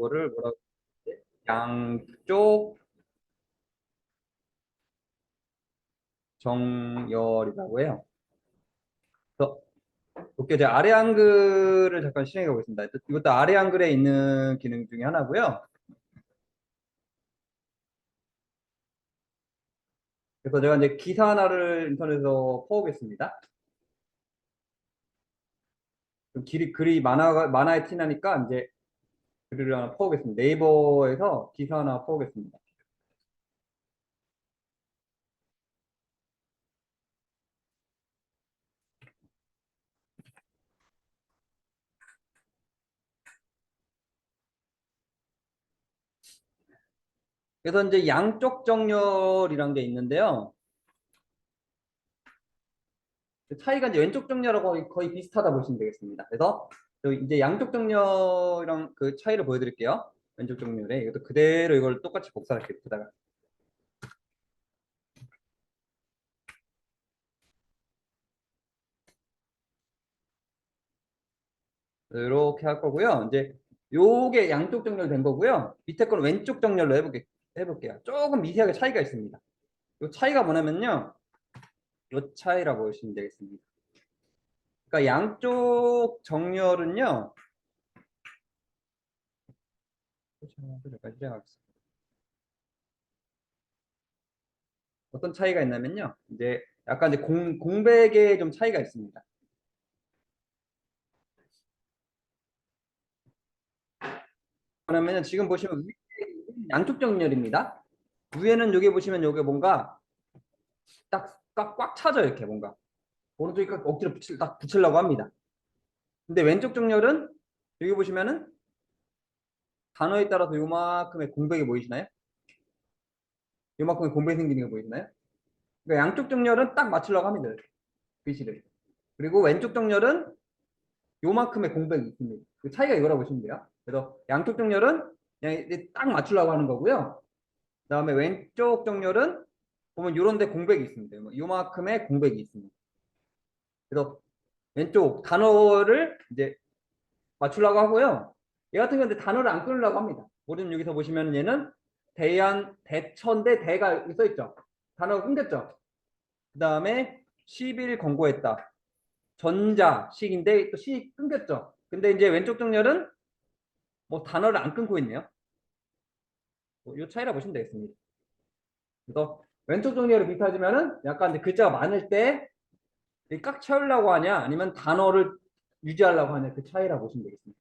이거를 뭐라고 하지? 양쪽 정열이라고 해요. 그래서 볼게요. 제가 아래 한글을 잠깐 실행해 보겠습니다. 이것도 아래 한글에 있는 기능 중에 하나고요. 그래서 제가 이제 기사 하나를 인터넷에서 퍼오겠습니다. 좀 길이 글이 많아 많아야 티나니까 이제 글을 하나 퍼오겠습니다. 네이버에서 기사 하나 퍼오겠습니다. 그래서 이제 양쪽 정렬이란 게 있는데요. 그 차이가 이제 왼쪽 정렬하고 거의, 비슷하다 보시면 되겠습니다. 그래서 저 이제 양쪽 정렬이랑 그 차이를 보여드릴게요. 왼쪽 정렬에 이것도 그대로 이걸 똑같이 복사할게요. 여기다가 이렇게 할 거고요. 이제 요게 양쪽 정렬 된 거고요. 밑에 거는 왼쪽 정렬로 해볼게, 해볼게요. 조금 미세하게 차이가 있습니다. 요 차이가 뭐냐면요. 요 차이라고 보시면 되겠습니다. 그러니까 양쪽 정렬은요. 어떤 차이가 있냐면요. 이제 약간 이제 공, 공백에 좀 차이가 있습니다. 그러면 지금 보시면 양쪽 정렬입니다. 위에는 여기 보시면 여기 뭔가 딱 꽉 차져 이렇게 뭔가 오른쪽에 딱 억지로 붙일, 딱 붙이려고 합니다. 근데 왼쪽 정렬은 여기 보시면은 단어에 따라서 요만큼의 공백이 보이시나요? 요만큼의 공백이 생기는 게 보이시나요? 그러니까 양쪽 정렬은 딱 맞추려고 합니다. 글씨를. 그리고 왼쪽 정렬은 요만큼의 공백이 있습니다. 그 차이가 이거라고 보시면 돼요. 그래서 양쪽 정렬은 그냥 딱 맞추려고 하는 거고요. 그 다음에 왼쪽 정렬은 보면 요런 데 공백이 있습니다. 뭐 요만큼의 공백이 있습니다. 그래서 왼쪽 단어를 이제 맞추려고 하고요. 얘 같은 경우는 단어를 안 끊으려고 합니다. 모르면 여기서 보시면 얘는 대한 대천대 대가 써 있죠. 단어가 끊겼죠. 그 다음에 10일 권고했다. 전자식인데 또 시 끊겼죠. 근데 이제 왼쪽 정렬은 뭐 단어를 안 끊고 있네요. 뭐이 차이라 보시면 되겠습니다. 그래서 왼쪽 정렬을 비슷하지만은 약간 글자가 많을 때 꽉 채우려고 하냐 아니면 단어를 유지하려고 하냐 그 차이라 보시면 되겠습니다.